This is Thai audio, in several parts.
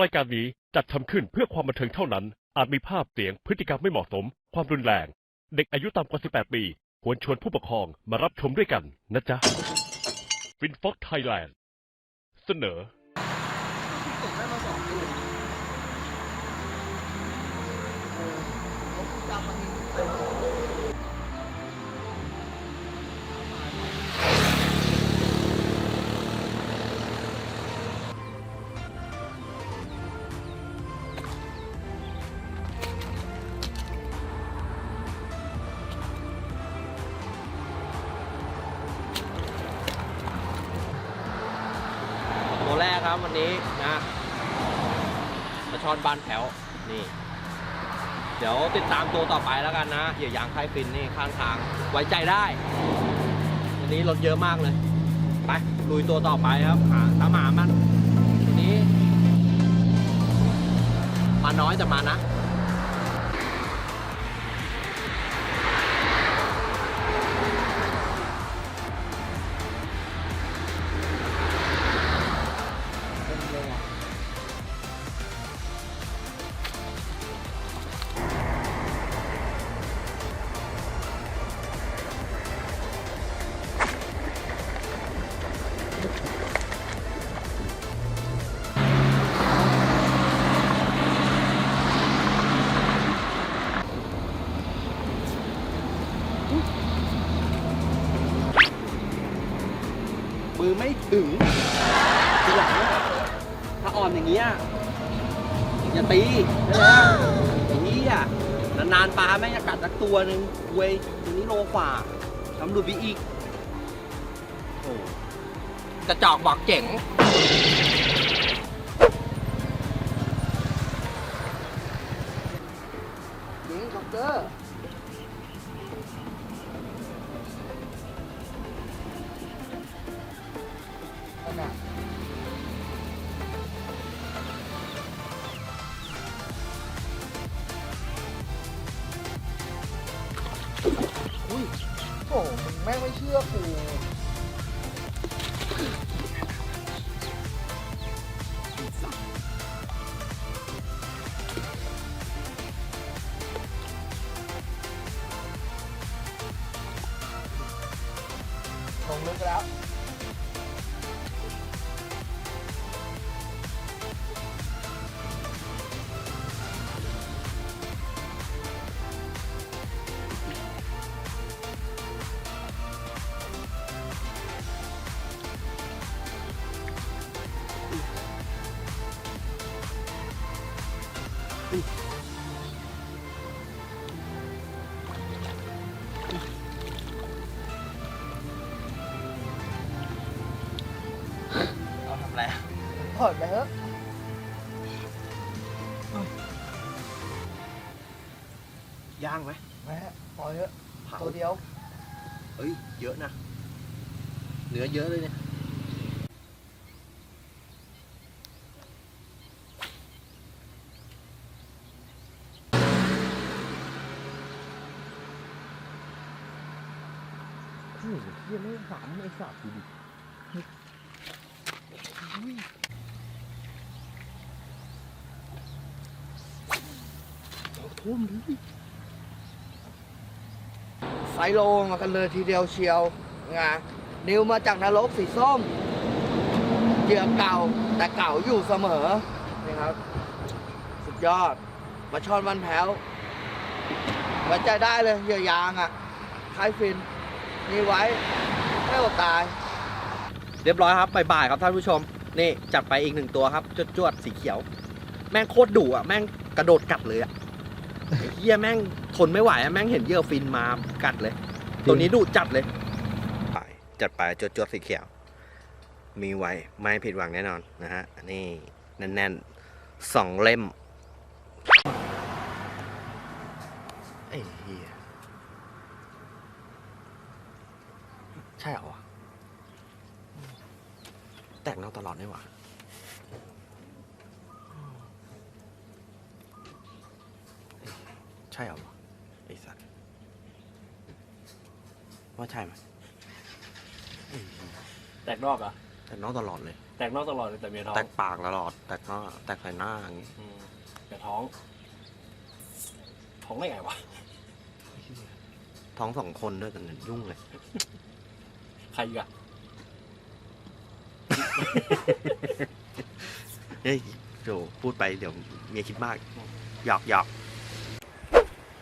รายการนี้จัดทำขึ้นเพื่อความบันเทิงเท่านั้น อาจมีภาพเสียงพฤติกรรมไม่เหมาะสม ความรุนแรง เด็กอายุต่ำกว่า 18 ปี ควรชวนผู้ปกครองมารับชมด้วยกันนะจ๊ะฟินฟ็อกไทยแลนด์เสนอ ครับวันนี้นะกระชอนบานแถวนี่ เดี๋ยวติดตามตัวต่อไปแล้วกันนะเหยื่อยางไข่ฟินนี่ข้างทางไว้ใจได้วันนี้รถเยอะมากเลยไปลุยตัวต่อไปครับหาตามหามันวันนี้ มาน้อยแต่มานะ ถึงทีหลังถ้าอ่อนอย่างเงี้ยอย่าตีนะไอ้เหี้ยนานๆปลาแม่งจะกัดสักตัวหนึ่งเว้ยตัวนี้โลกว่าทำหลุดไปอีกกระจอกบอกเจ๋ง เอาทำอะไรถอดไปเถอะย่างไหมแม่ปล่อยเถอะเผาตัวเดียว เอ้ย เยอะนะ เนื้อเยอะเลยเนี่ยเฮ้ยเฮียไม่สามไม่สับดูดิทุ่มดิไซโลมากันเลยทีเดียวเชียวงานิวมาจากนรกสีส้มเหยื่อเก่าแต่เก่าอยู่เสมอนี่ครับ สุดยอดมาชอนวันแผวไว้ใจได้เลยเหยื่อยางอะคล้ายฟิน นี่ไว้ไม่อดตาย เรียบร้อยครับบ่ายๆครับท่านผู้ชม นี่จัดไปอีกหนึ่งตัวครับจวดๆสีเขียว แม่งโคตรดุอะแม่งกระโดดกัดเลยอะไอ้เฮียแม่งทนไม่ไหวอะแม่งเห็นเหยื่อฟินมากัดเลย ตัวนี้ดุจัดเลยไปจัดไปจวดๆสีเขียว มีไว้ไม่ผิดหวังแน่นอนนะฮะนี่แน่นๆสองเล่มไอ้เฮีย ใช่เหรอวะแตกนอกตลอดนี่หว่าใช่เหรอวะไอ้สัตว์ว่าใช่ไหมแตกนอกเหรอะ แตกนอกตลอดเลย แตกนอกตลอดเลยแต่เมียท้องแตกปากตลอด แตกหน้าแตกใส่หน้าอย่างงี้อืมแต่ท้อง ท้องได้ไงวะ ท้องสองคนด้วยกันเนี่ยยุ่งเลย ใครอีกอะเฮ้ยโจพูดไปเดี๋ยวเมียคิดมากหยอกหยอก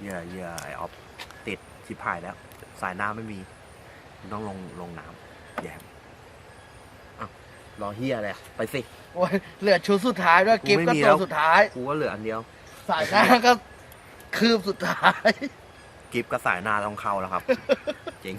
เหยื่อเหยื่อไอออฟติดชิบหายแล้ว สายน้ำไม่มีต้องลงลงน้ำแย่อ้าวรอเฮียอะไรอะไปสิ โอ้ยเหลือชุดสุดท้ายด้วยกิฟต์ก็ไม่มีตัแล้ว วสุดท้าย กูว่าเหลืออันเดียว สายหน้าก็คืบสุดท้าย กิฟก็สายหน้าต้องเข้าแล้วครับ จริง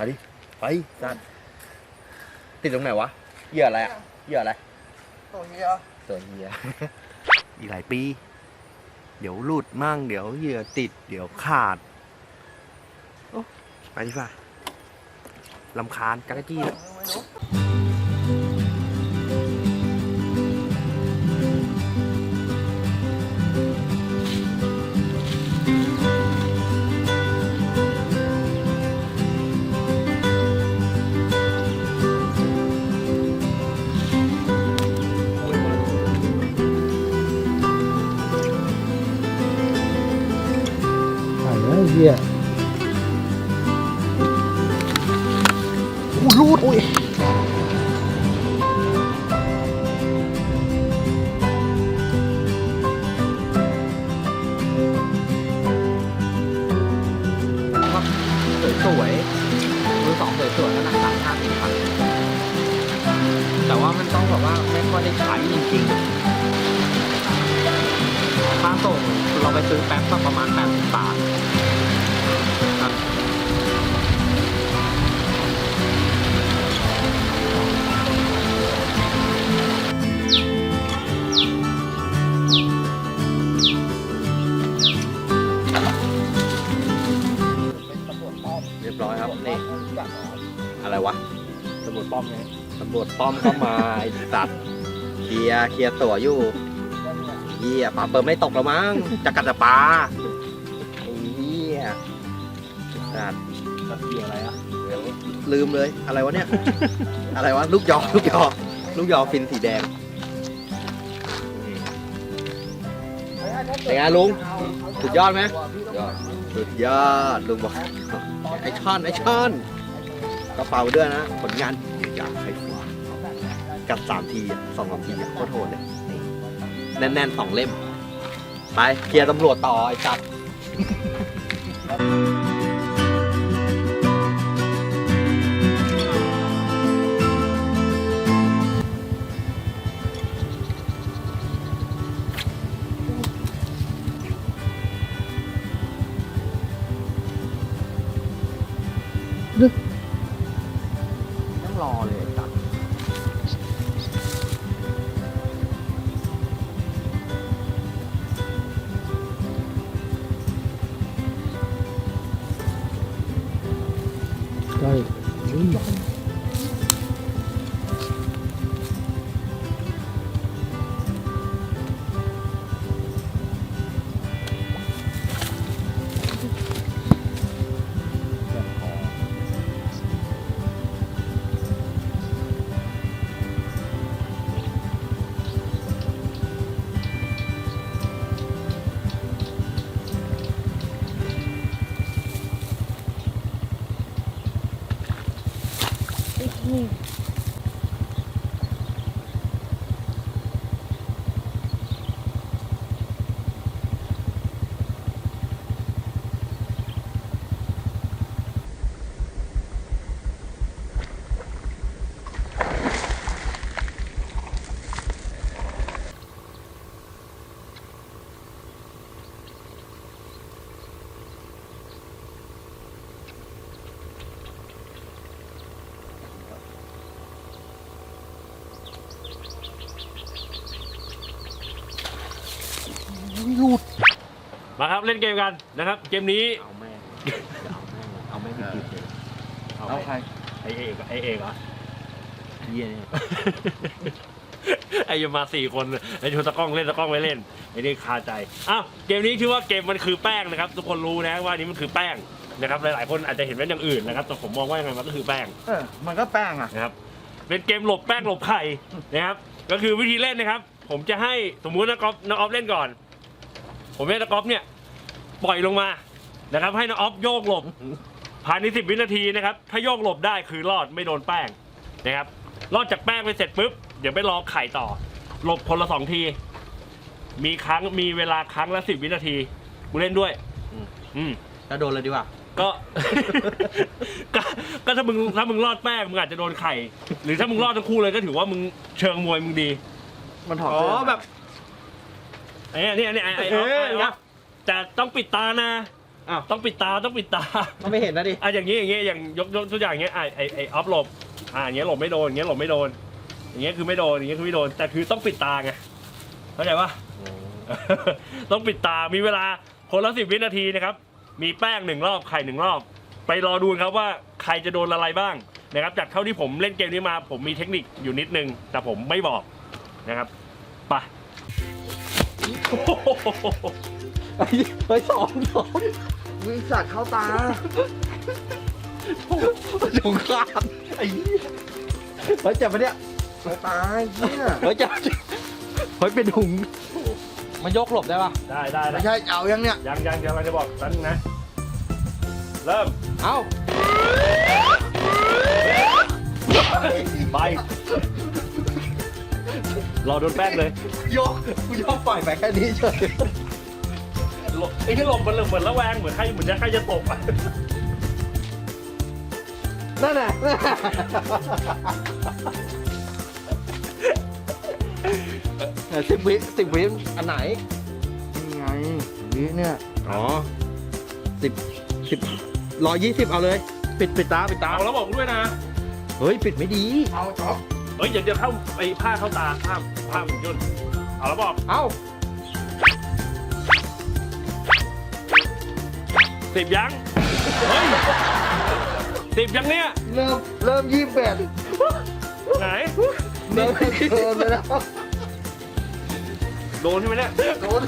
ไปดิไปสัตว์ติดตรงไหนวะเหยื่ออะไรอะเหยื่ออะไรตัวเฮียตัวเฮีย อีกหลายปี เดี๋ยวหลุดมั่งเดี๋ยวเหยื่อติด เดี๋ยวขาดโอ้ไปดีกว่าลำคาญจักรจี้แล้ว ไม่รู้ วยๆแล้วหนักสามห้าสี่พันแต่ว่ามันต้องแบบว่าไม่ค่อยได้ใช้จริงๆค่าส่งเราไปซื้อแป๊บก็ประมาณแปดสิบบาทครับเรียบร้อยครับนี่ ออะไรวะตำรวจป้อมไงตำรวจป้อมเข้ามาไอ้สัตว์เคลียร์เคลียร์ตั๋วอยู่เหี้ยปลาเปิดไม่ตกแล้วมั้งจะกัดแต่ปลาไอ้เหี้ยสัตว์สัตว์เกี่ยวอะไรอะลืมเลยอะไรวะเนี่ย อะไรวะลูกยอลูกยอลูกยอฟินสีแดงเป็นไงลุงสุดยอดไหมสุดยอดลุงบอกไอช่อนไอช่อน กระเป๋าด้วยนะ ผลงานอยากให้ฟังกัดสามทีสองสามทีอโคตรโหดเลยนี่แน่นๆสองเล่ม ไปเคลียร์ตำรวจต่อไอ้จัด ครับเล่นเกมกันนะครับ เกมนี้เอาแม่งเอาแม่งเอาแม่งดิบๆเลยเอาใคร ไอเอกไอเอกเหรอเยี่ยเนี่ยไอยังมาสี่คนไอชวนตะกล้องเล่นตะกล้องไม่เล่นไอนี่คาใจอ้าวเกมนี้ชื่อว่าเกมมันคือแป้งนะครับ ทุกคนรู้นะว่านี่มันคือแป้งนะครับหลายๆคนอาจจะเห็นเป็นอย่างอื่นนะครับแต่ผมมองว่ายังไงมันก็คือแป้ง เออมันก็แป้งอะ นะครับเป็นเกมหลบแป้งหลบไข่นะครับ ก็คือวิธีเล่นนะครับ ผมจะให้สมมุตินักกอล์ฟนักออฟเล่นก่อน ผมให้นักกอล์ฟเนี่ย ปล่อยลงมานะครับ ให้นักออฟโยกหลบภายในสิบวินาทีนะครับ ถ้าโยกหลบได้คือรอดไม่โดนแป้งนะครับ รอดจากแป้งไปเสร็จปุ๊บเดี๋ยวไปรอไข่ต่อ หลบคนละสองที มีครั้งมีเวลาครั้งละสิบวินาทีกูเล่นด้วย อืมอืมจะโดนเลยดีกว่า ก็ ก็ก็ถ้ามึงถ้ามึงรอดแป้งมึงอาจจะโดนไข่ หรือถ้ามึงรอดทั้งคู่เลยก็ถือว่ามึงเชิงมวยมึงดี มันถอดอ๋อเสื้แบบ ไอ้เนี่ยเนี่ยไอ้ไอ้เอไอ้อไอ้นะ แต่ต้องปิดตานะ อ้าวต้องปิดตาต้องปิดตามันไม่เห็นนะดิ อะอย่างนี้อย่างนี้อย่างยกยกตัวอย่างอย่างเงี้ยไอ้ไอ้ไอ้ออฟหลบอ่าอย่างเงี้ยหลบไม่โดนอย่างเงี้ยหลบไม่โดน อย่างเงี้ยคือไม่โดนอย่างเงี้ยคือไม่โดนแต่คือต้องปิดตาไงเข้าใจปะ ต้องปิดตา มีเวลาคนละสิบวินาทีนะครับ มีแป้งหนึ่งรอบ ไข่หนึ่งรอบ ไปรอดูครับว่าใครจะโดนอะไรบ้างนะครับ จากเท่าที่ผมเล่นเกมนี้มา ผมมีเทคนิคอยู่นิดนึง แต่ผมไม่บอกนะครับ ไป ไปสองสองวิสัตว์เข้าตาสงครามไอ้เหี้ยเฮ้ยเจ็บปะเนี่ยเข้าตาเนี่ยเฮ้ยเจ็บเฮ้ยเป็นถุงมันยกหลบได้ปะได้ได้ไม่ได้ใช่เอายังเนี่ยยังยังยังเราจะบอกนั้นงนะ เริ่มเอ้าไป รอโดนแป้งเลย ยกกูยกปล่อยไปแค่นี้เฉยห ลบไอ้ที่หลบมันเหมือนระแวงเหมือนใครเหมือนจะใครจะตกอะนั่นแหละสิบวิสิบวิอันไหนนี่ไงวิเนี่ย อ๋อสิบสิบร้อยยี่สิบเอาเลย ปิดปิดตาปิดตาเอาแล้วบอกกูด้วยนะ เฮ้ย ปิดไม่ดี เอาจ๊อบเฮ้ยเดี๋ยวเดี๋ยวเข้าไอ้ผ้าเข้าตาผ้าผ้ามันย่นเอาแล้วบอก เอ้า สิบยัง เฮ้ยสิบยังเนี่ย เริ่มเริ่มยี่สิบแปดไหน เริ่มเกินไปแล้วโดนใช่ไหมเนี่ย โดน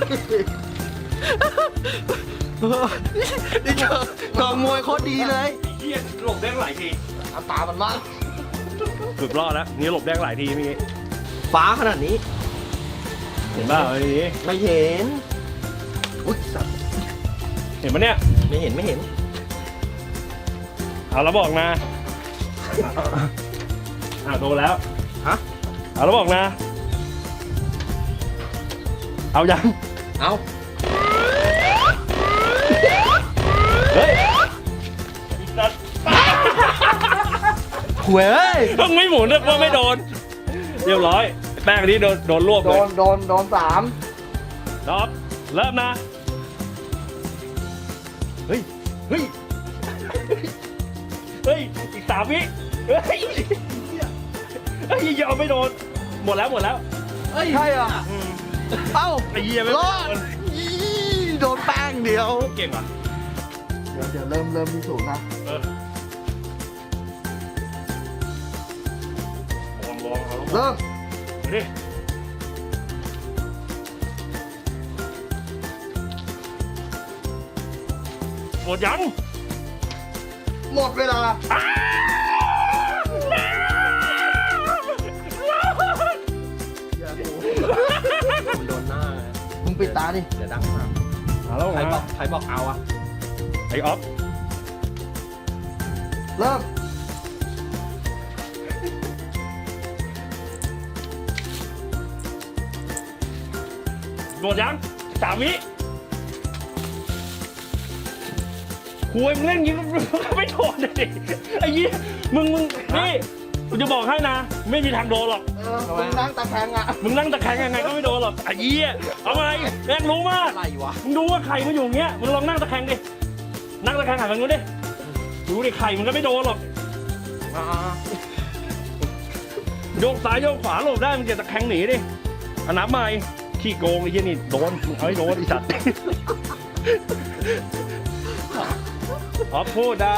นี่เจอเจอมวยโคตรดีเลยไอ้เหี้ยหลบได้หลายทีเอาตามันมากเกือบรอดแล้วนี่หลบได้หลายทีเมื่อกี้ฟ้าขนาดนี้ เห็นป่าวไอ้นี่ไม่เห็น อุ้ยสัตว์ เห็นปะเนี่ย ไม่เห็นไม่เห็น เอาแล้วบอกนะอ่าโดนแล้วฮะ เอาแล้วบอกนะ เอายัง เอ้าเฮ้ยอีสัตว์หวยเอ้ยต้องไม่หมุนด้วยว่าไม่โดน เรียบร้อย แป้งนี้โดนโดนรวบโดเลยนโดนโดนสามดอบเริ่มนะ ฮ้ยเฮ้ย เฮ้ย อีกสามวิ เฮ้ยเฮ้ยยอมไม่โดน หมดแล้วหมดแล้วเฮ้ยใช่เหรออืมเอ้าไอ้เหี้ยไม่รอดโดนอีโดนแป้งเดียว เก่งว่ะเดี๋ยวเดี๋ยวเริ่มเริ่มมีสูงนะเออลองลองเอาลองเริ่มมาดิ หมดยังหมดเวลามันโดนหน้าไงมึงปิดตาดิ เดี๋ยวดังมากเอาแล้วใครไงบอกใครบอกเอาอะไอออฟเริ่มโดดยังสามวิ หวยมึงเล่นอย่างงี้ไม่โดนเลยดิไอ้ยี่มึงมึงนี่กูจะบอกให้นะ ไม่มีทางโดนหรอก เออมึงนั่งตะแคงอะมึงนั่งตะแคงยังไงก็ไม่โดนหรอกไอ้ยี่เอาไงแม่งรู้มากอะไรวะมึงดูว่าไข่มันอยู่อย่างเงี้ยมึงลองนั่งตะแคงดินั่งตะแคงหันไปนู้นดิดูดิไข่มันก็ไม่โดนหรอกอ่าโยกซ้ายโยกขวาหลบได้มึงจะตะแคงหนีดิอันนับใหม่ขี้โกงไอ้ยี่นี่โดนมึงเอาให้โดนไอ้สัตว์ ออฟพูดนะ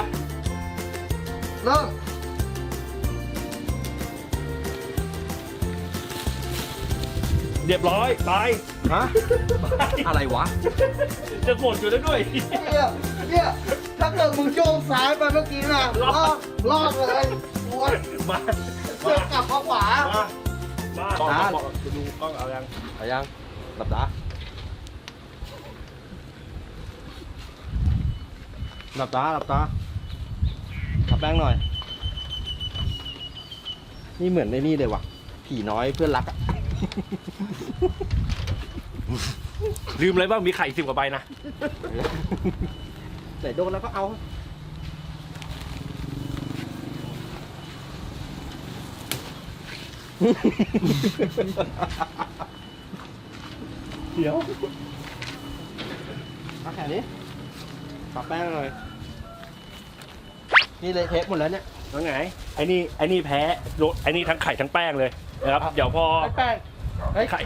เริ่มเรียบร้อยไปฮะอะไรวะ จะกดอยู่แล้วด้วย เนี่ยเนี่ยถ้าเกิดมึงโยกซ้ายไปเมื่อกี้น่ะรอดรอดเลยโอ้ยมาเสือกกลับมาขวา มาอ่าบอกบอกดูกล้องเอายังเอายังหลับตา หลับตาหลับตาขับแป้งหน่อย นี่เหมือนในนี่เลยว่ะ ผีน้อยเพื่อนรักอะ ลืมอะไรบ้างมีไข่สิบกว่าใบนะไหนโดนแล้วก็เอา เดี๋ยวมาแค่นี้ ปะแป้งหน่อย นี่เลยเทปหมดแล้วเนี่ยแล้วไงไอ้นี่ไอ้นี่แพ้โดนไอ้นี่ทั้งไข่ทั้งแป้งเลยนะครับครับเดี๋ยวพอไอ้แป้งเฮ้ยไข่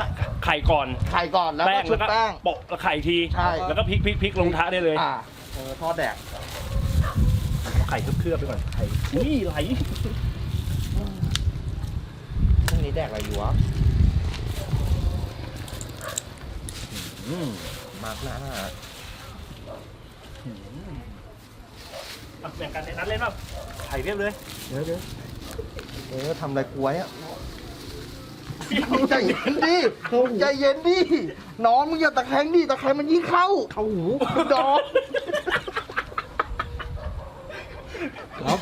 ไข่ก่อนไข่ก่อนแล้วแป้ก็งชุแล้บวก็แป้ง โปะแล้วไข่ที ใช่ แล้วก็พลิกพลิกพลิกลงท้าได้เลยอ่าเออทอดแดกเอาไข่เคลือบๆไปก่อนไข่อุ้ยไหลพรุ่งนี้แดกอะไรอยู่วะอืมมากหน้า หน้าอะแบ่งกันในนั้นเล่นป่ะไข่เรียบเลยเดี๋ยวเดี๋ยวเออทำอะไรกล้วยอะใจเย็นดิใจเย็นดิน้องมึงอย่าตะแคงดิตะแคงมันยิ่งเข้าเข้าหูดอกครับ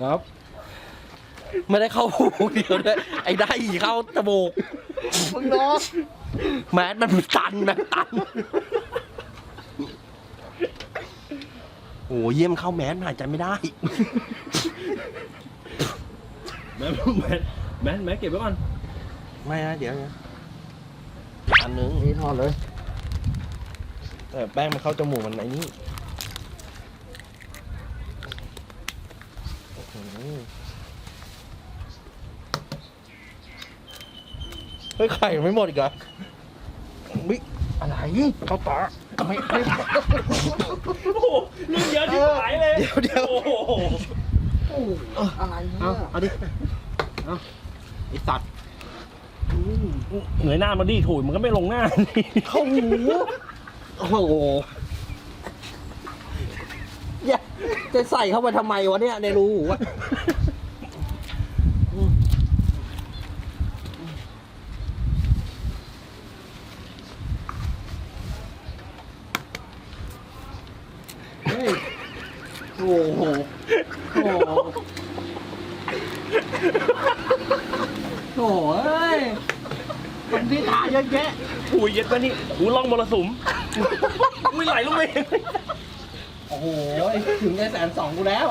ครับ ไม่ได้เข้าหูเดียวด้วยไอ้ได้อีเข้าจมูกมึงน้องแมสมันตันแมสตัน โอ้เยี่ยมเข้าแมสหายใจไม่ได้ แม่แม่แม่แม่เก็บไว้ก่อนไม่นะเดี๋ยวนะอันนึงนี่ทอดเลย แต่แป้งมันเข้าจมูกมันไอ้นี่อื้อหือเฮ้ยไข่ยังไม่หมดอีกเหรอวิอะไรเข้าปา ไม่ไม่โอ้โหเรื่องเยอะที่หายเลยเดี๋ยวเดี๋ยว โอ้โหอะไรเนี่เอายเอาดิเอาไอสัตว์เหนื่อยหน้ามาดิถูยมันก็ไม่ลงหน้าเข้าหูโอ้โหอย่าจะใส่เข้าไปทำไมวะเนี่ยในรูหูอะ โอ้โหโอ้โหโอ้เอ้ยคนที่ตาเยอะแยะถูยเย็ดมานี่หูล่องมรสุมอุ้ยไหลลงไปโอ้โหถึงในแสนสองกูแล้ว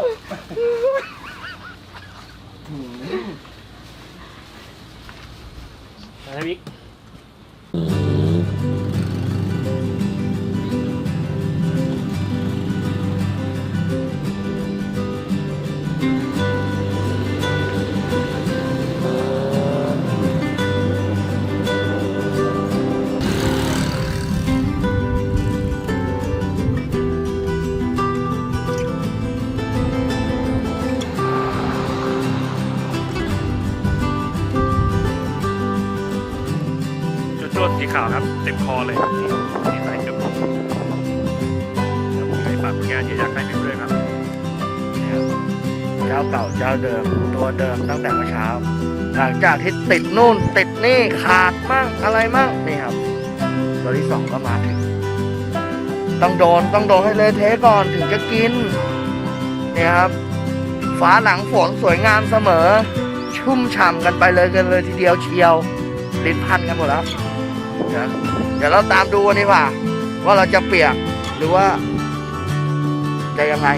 หืมนะบิ๊ก คอเลยนี่นี่ใส่จุดแล้วผมให้ฝากผลงานที่อยากให้ไปด้วยครับเจ้าเก่าเจ้าเดิม ตัวเดิมตั้งแต่เมื่อเช้า หลังจากที่ติดนู่นติดนี่ขาดมั่งอะไรมั่งนี่ครับตัวที่สองก็มาถึงต้องโดนต้องโดนให้เละเทก่อนถึงจะกินนี่ครับฟ้าหลังฝนสวยงามเสมอ ชุ่มฉ่ำกันไปเลยกันเลยทีเดียวเชียวลิ้นพันกันหมดแล้วเดี๋ยว เดี๋ยวเราตามดูวันนี้ว่า ว่าเราจะเปียกหรือว่าจะยังไง